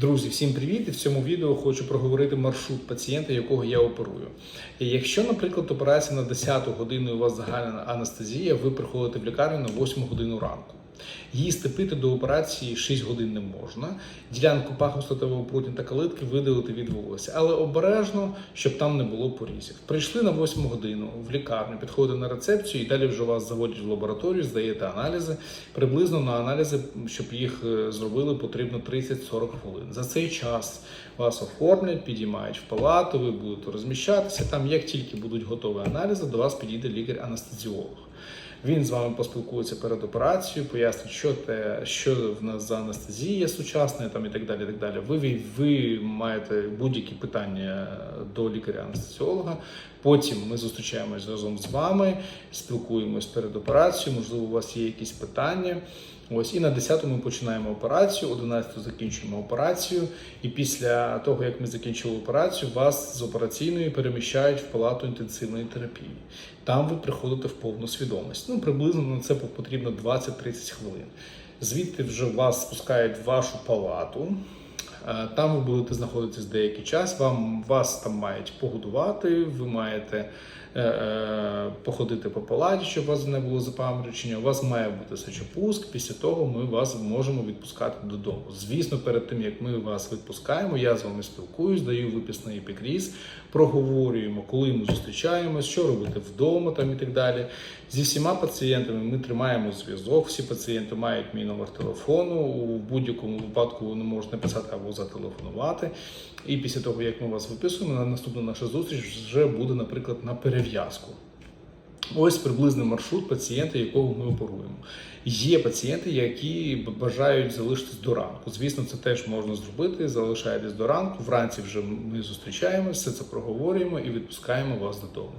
Друзі, всім привіт! І в цьому відео хочу проговорити маршрут пацієнта, якого я оперую. І Якщо, наприклад, операція на 10 годину і у вас загальна анестезія, ви приходите в лікарню на 8 годину ранку. Їсти пити до операції 6 годин не можна. Ділянку паху статевого прутня та калитки видалити від волосся, але обережно, щоб там не було порізів. Прийшли на 8 годину в лікарню, підходите на рецепцію і далі вже вас заводять в лабораторію, здаєте аналізи. Приблизно на аналізи, щоб їх е, зробили, потрібно 30-40 хвилин. За цей час вас оформлять, підіймають в палату, ви будете розміщатися. Там, як тільки будуть готові аналізи, до вас підійде лікар-анестезіолог. Він з вами поспілкується перед операцією, пояснить, що те, що в нас за анестезія сучасна, там і так далі. І так далі. Ви, ви, маєте будь-які питання до лікаря-анестезіолога. Потім ми зустрічаємось разом з вами, спілкуємось перед операцією. Можливо, у вас є якісь питання. Ось і на 10 ми починаємо операцію, 11 закінчуємо операцію. І після того, як ми закінчили операцію, вас з операційної переміщають в палату інтенсивної терапії. Там ви приходите в повну свідомість. Ну, приблизно на це потрібно 20-30 хвилин. Звідти вже вас спускають в вашу палату. Е, Там ви будете знаходитись деякий час. Вам вас там мають погодувати, ви маєте е, е, походити по палаті, щоб у вас не було запаморочення. У вас має бути сечопуск. Після того ми вас можемо відпускати додому. Звісно, перед тим як ми вас відпускаємо, я з вами спілкуюсь, даю випис на епікріз, проговорюємо, коли ми зустрічаємось, що робити вдома там і так далі. Зі всіма пацієнтами ми тримаємо зв'язок. Всі пацієнти мають мій номер телефону. У будь-якому випадку вони можуть написати або зателефонувати. І після того, як ми вас виписуємо, на наступна наша зустріч вже буде, наприклад, на перев'язку. Ось приблизний маршрут пацієнта, якого ми оперуємо. Є пацієнти, які бажають залишитись до ранку. Звісно, це теж можна зробити. Залишаєтесь до ранку. Вранці вже ми зустрічаємося, все це проговорюємо і відпускаємо вас додому.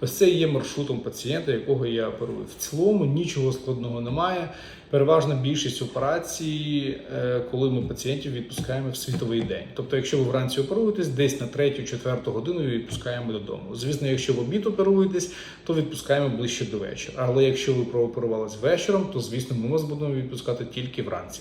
Ось це є маршрутом пацієнта, якого я оперую. В цілому нічого складного немає. Переважна більшість операцій, е, коли ми пацієнтів відпускаємо в світовий день. Тобто, якщо ви вранці оперуєтесь, десь на 3-4 годину відпускаємо додому. Звісно, якщо в обід оперуєтесь, то відпускаємо ближче до вечора. Але якщо ви прооперувались вечором, то звісно ми вас будемо відпускати тільки вранці.